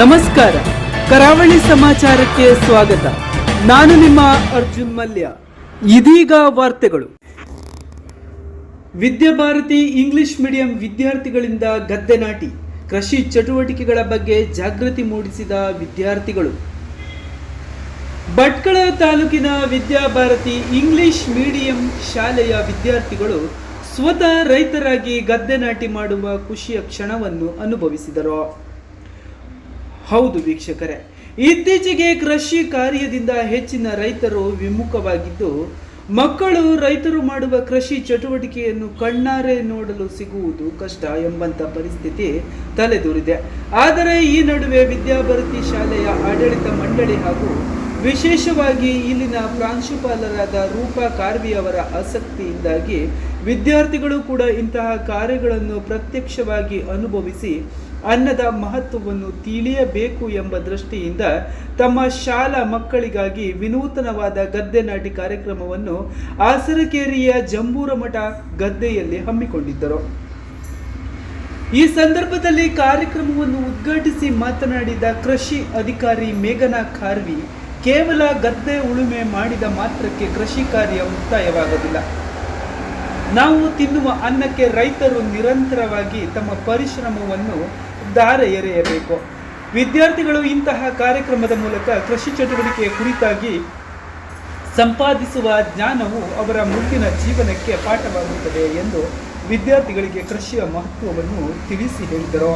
ನಮಸ್ಕಾರ. ಕರಾವಳಿ ಸಮಾಚಾರಕ್ಕೆ ಸ್ವಾಗತ. ನಾನು ನಿಮ್ಮ ಅರ್ಜುನ್ ಮಲ್ಯ. ಇದೀಗ ವಾರ್ತೆಗಳು. ವಿದ್ಯಾಭಾರತಿ ಇಂಗ್ಲಿಷ್ ಮೀಡಿಯಂ ವಿದ್ಯಾರ್ಥಿಗಳಿಂದ ಗದ್ದೆ ನಾಟಿ, ಕೃಷಿ ಚಟುವಟಿಕೆಗಳ ಬಗ್ಗೆ ಜಾಗೃತಿ ಮೂಡಿಸಿದ ವಿದ್ಯಾರ್ಥಿಗಳು. ಭಟ್ಕಳ ತಾಲೂಕಿನ ವಿದ್ಯಾಭಾರತಿ ಇಂಗ್ಲಿಷ್ ಮೀಡಿಯಂ ಶಾಲೆಯ ವಿದ್ಯಾರ್ಥಿಗಳು ಸ್ವತಃ ರೈತರಾಗಿ ಗದ್ದೆ ನಾಟಿ ಮಾಡುವ ಖುಷಿಯ ಕ್ಷಣವನ್ನು ಅನುಭವಿಸಿದರು. ಹೌದು ವೀಕ್ಷಕರೇ. ಇತ್ತೀಚೆಗೆ ಕೃಷಿ ಕಾರ್ಯದಿಂದ ಹೆಚ್ಚಿನ ರೈತರು ವಿಮುಖವಾಗಿದ್ದು, ಮಕ್ಕಳು ರೈತರು ಮಾಡುವ ಕೃಷಿ ಚಟುವಟಿಕೆಯನ್ನು ಕಣ್ಣಾರೆ ನೋಡಲು ಸಿಗುವುದು ಕಷ್ಟ ಎಂಬಂತ ಪರಿಸ್ಥಿತಿ ತಲೆದೂರಿದೆ. ಆದರೆ ಈ ನಡುವೆ ವಿದ್ಯಾಭಾರತಿ ಶಾಲೆಯ ಆಡಳಿತ ಮಂಡಳಿ ಹಾಗೂ ವಿಶೇಷವಾಗಿ ಇಲ್ಲಿನ ಪ್ರಾಂಶುಪಾಲರಾದ ರೂಪಾ ಕಾರ್ವಿ ಅವರ ಆಸಕ್ತಿಯಿಂದಾಗಿ ವಿದ್ಯಾರ್ಥಿಗಳು ಕೂಡ ಇಂತಹ ಕಾರ್ಯಗಳನ್ನು ಪ್ರತ್ಯಕ್ಷವಾಗಿ ಅನುಭವಿಸಿ ಅನ್ನದ ಮಹತ್ವವನ್ನು ತಿಳಿಯಬೇಕು ಎಂಬ ದೃಷ್ಟಿಯಿಂದ ತಮ್ಮ ಶಾಲಾ ಮಕ್ಕಳಿಗಾಗಿ ವಿನೂತನವಾದ ಗದ್ದೆ ನಾಟಿ ಕಾರ್ಯಕ್ರಮವನ್ನು ಆಸರಕೇರಿಯ ಜಂಬೂರ ಮಠ ಗದ್ದೆಯಲ್ಲಿ ಹಮ್ಮಿಕೊಂಡಿದ್ದರು. ಈ ಸಂದರ್ಭದಲ್ಲಿ ಕಾರ್ಯಕ್ರಮವನ್ನು ಉದ್ಘಾಟಿಸಿ ಮಾತನಾಡಿದ ಕೃಷಿ ಅಧಿಕಾರಿ ಮೇಘನಾ ಖಾರ್ವಿ, ಕೇವಲ ಗದ್ದೆ ಉಳುಮೆ ಮಾಡಿದ ಮಾತ್ರಕ್ಕೆ ಕೃಷಿ ಕಾರ್ಯ ಮುಕ್ತಾಯವಾಗುವುದಿಲ್ಲ ನಾವು ತಿನ್ನುವ ಅನ್ನಕ್ಕೆ ರೈತರು ನಿರಂತರವಾಗಿ ತಮ್ಮ ಪರಿಶ್ರಮವನ್ನು ದಾರ ಎರೆಯಬೇಕು. ವಿದ್ಯಾರ್ಥಿಗಳು ಇಂತಹ ಕಾರ್ಯಕ್ರಮದ ಮೂಲಕ ಕೃಷಿ ಚಟುವಟಿಕೆಯ ಕುರಿತಾಗಿ ಸಂಪಾದಿಸುವ ಜ್ಞಾನವು ಅವರ ಮುಂದಿನ ಜೀವನಕ್ಕೆ ಪಾಠವಾಗುತ್ತದೆ ಎಂದು ವಿದ್ಯಾರ್ಥಿಗಳಿಗೆ ಕೃಷಿಯ ಮಹತ್ವವನ್ನು ತಿಳಿಸಿ ಹೇಳಿದರು.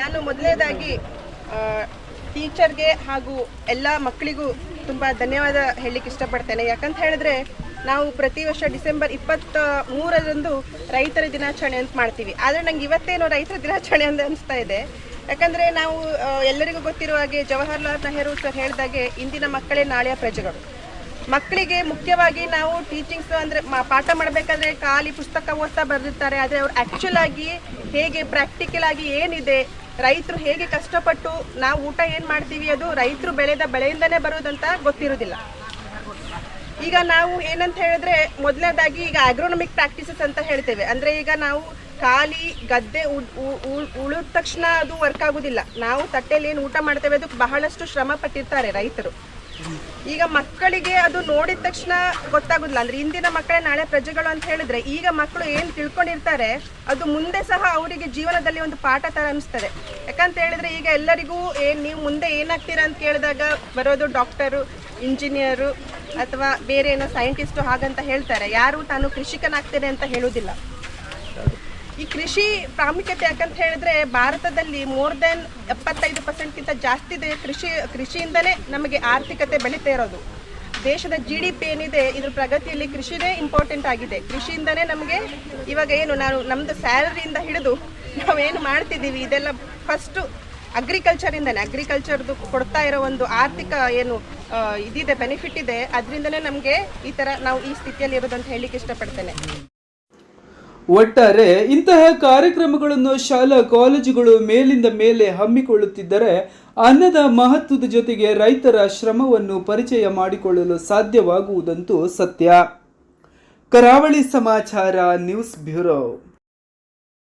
ನಾನು ಮೊದಲನೇದಾಗಿ ಟೀಚರ್ಗೆ ಹಾಗೂ ಎಲ್ಲ ಮಕ್ಕಳಿಗೂ ತುಂಬ ಧನ್ಯವಾದ ಹೇಳಲಿಕ್ಕೆ ಇಷ್ಟಪಡ್ತೇನೆ. ಯಾಕಂತ ಹೇಳಿದ್ರೆ ನಾವು ಪ್ರತಿ ವರ್ಷ ಡಿಸೆಂಬರ್ ಇಪ್ಪತ್ತ ಮೂರರಂದು ರೈತರ ದಿನಾಚರಣೆ ಅಂತ ಮಾಡ್ತೀವಿ. ಆದರೆ ನಂಗೆ ಇವತ್ತೇನೋ ರೈತರ ದಿನಾಚರಣೆ ಅಂತ ಅನಿಸ್ತಾ ಇದೆ. ಯಾಕಂದರೆ ನಾವು ಎಲ್ಲರಿಗೂ ಗೊತ್ತಿರುವ ಹಾಗೆ ಜವಾಹರ್ಲಾಲ್ ನೆಹರು ಸರ್ ಹೇಳಿದಾಗೆ ಇಂದಿನ ಮಕ್ಕಳೇ ನಾಳೆಯ ಪ್ರಜೆಗಳು. ಮಕ್ಕಳಿಗೆ ಮುಖ್ಯವಾಗಿ ನಾವು ಟೀಚಿಂಗ್ಸ್ ಅಂದರೆ ಪಾಠ ಮಾಡಬೇಕಾದ್ರೆ ಖಾಲಿ ಪುಸ್ತಕ ಓದ್ತಾ ಬರೆದಿರ್ತಾರೆ. ಆದರೆ ಅವ್ರು ಆ್ಯಕ್ಚುಲ್ ಆಗಿ ಹೇಗೆ ಪ್ರಾಕ್ಟಿಕಲ್ ಆಗಿ ಏನಿದೆ, ರೈತರು ಹೇಗೆ ಕಷ್ಟಪಟ್ಟು ನಾವು ಊಟ ಏನು ಮಾಡ್ತೀವಿ ಅದು ರೈತರು ಬೆಳೆದ ಬೆಳೆಯಿಂದನೇ ಬರೋದಂತ ಗೊತ್ತಿರೋದಿಲ್ಲ. ಈಗ ನಾವು ಏನಂತ ಹೇಳಿದ್ರೆ ಮೊದಲನೇದಾಗಿ ಈಗ ಅಗ್ರೋನಮಿಕ್ ಪ್ರಾಕ್ಟೀಸಸ್ ಅಂತ ಹೇಳ್ತೇವೆ. ಅಂದ್ರೆ ಈಗ ನಾವು ಖಾಲಿ ಗದ್ದೆ ಉಳಿದ ತಕ್ಷಣ ಅದು ವರ್ಕ್ ಆಗುದಿಲ್ಲ. ನಾವು ತಟ್ಟೆಯಲ್ಲಿ ಏನು ಊಟ ಮಾಡ್ತೇವೆ, ಅದಕ್ಕೆ ಬಹಳಷ್ಟು ಶ್ರಮ ಪಟ್ಟಿರ್ತಾರೆ ರೈತರು. ಈಗ ಮಕ್ಕಳಿಗೆ ಅದು ನೋಡಿದ ತಕ್ಷಣ ಗೊತ್ತಾಗುದಿಲ್ಲ. ಅಂದ್ರೆ ಇಂದಿನ ಮಕ್ಕಳೇ ನಾಳೆ ಪ್ರಜೆಗಳು ಅಂತ ಹೇಳಿದ್ರೆ ಈಗ ಮಕ್ಕಳು ಏನು ತಿಳ್ಕೊಂಡಿರ್ತಾರೆ, ಅದು ಮುಂದೆ ಸಹ ಅವರಿಗೆ ಜೀವನದಲ್ಲಿ ಒಂದು ಪಾಠ ತರ ಅನಿಸ್ತದೆ. ಯಾಕಂತ ಹೇಳಿದ್ರೆ ಈಗ ಎಲ್ಲರಿಗೂ ಏನ್ ನೀವು ಮುಂದೆ ಏನಾಗ್ತೀರಾ ಅಂತ ಕೇಳಿದಾಗ ಬರೋದು ಡಾಕ್ಟರು ಇಂಜಿನಿಯರು ಅಥವಾ ಬೇರೆ ಏನೋ ಸೈಂಟಿಸ್ಟು ಹಾಗಂತ ಹೇಳ್ತಾರೆ, ಯಾರು ತಾನು ಕೃಷಿಕನಾಗ್ತೇನೆ ಅಂತ ಹೇಳುವುದಿಲ್ಲ. ಈ ಕೃಷಿ ಪ್ರಾಮುಖ್ಯತೆ ಯಾಕಂತ ಹೇಳಿದ್ರೆ ಭಾರತದಲ್ಲಿ ಮೋರ್ ದೆನ್ ಎಪ್ಪತ್ತೈದು ಪರ್ಸೆಂಟ್ಗಿಂತ ಜಾಸ್ತಿ ಇದೆ ಕೃಷಿ, ಕೃಷಿಯಿಂದಲೇ ನಮಗೆ ಆರ್ಥಿಕತೆ ಬೆಳೀತಾ ಇರೋದು. ದೇಶದ ಜಿ ಡಿ ಪಿ ಏನಿದೆ, ಇದ್ರ ಪ್ರಗತಿಯಲ್ಲಿ ಕೃಷಿನೇ ಇಂಪಾರ್ಟೆಂಟ್ ಆಗಿದೆ. ಕೃಷಿಯಿಂದನೇ ನಮಗೆ ಇವಾಗ ಏನು, ನಾವು ನಮ್ಮದು ಸ್ಯಾಲರಿಯಿಂದ ಹಿಡಿದು ನಾವೇನು ಮಾಡ್ತಿದ್ದೀವಿ, ಇದೆಲ್ಲ ಫಸ್ಟು ಅಗ್ರಿಕಲ್ಚರಿಂದನೇ ಅಗ್ರಿಕಲ್ಚರ್ದು ಕೊಡ್ತಾ ಇರೋ ಒಂದು ಆರ್ಥಿಕ ಏನು ಇದಿದೆ ಬೆನಿಫಿಟ್ ಇದೆ. ಅದರಿಂದಲೇ ನಮಗೆ ಈ ಥರ ನಾವು ಈ ಸ್ಥಿತಿಯಲ್ಲಿ ಇರೋದಂತ ಹೇಳಲಿಕ್ಕೆ ಇಷ್ಟಪಡ್ತೇನೆ. ಒಟ್ಟಾರೆ ಇಂತಹ ಕಾರ್ಯಕ್ರಮಗಳನ್ನು ಶಾಲಾ ಕಾಲೇಜುಗಳು ಮೇಲಿಂದ ಮೇಲೆ ಹಮ್ಮಿಕೊಳ್ಳುತ್ತಿದ್ದರೆ ಅನ್ನದ ಮಹತ್ವದ ಜೊತೆಗೆ ರೈತರ ಶ್ರಮವನ್ನು ಪರಿಚಯ ಮಾಡಿಕೊಳ್ಳಲು ಸಾಧ್ಯವಾಗುವುದಂತೂ ಸತ್ಯ. ಕರಾವಳಿ ಸಮಾಚಾರ ನ್ಯೂಸ್ ಬ್ಯೂರೋ.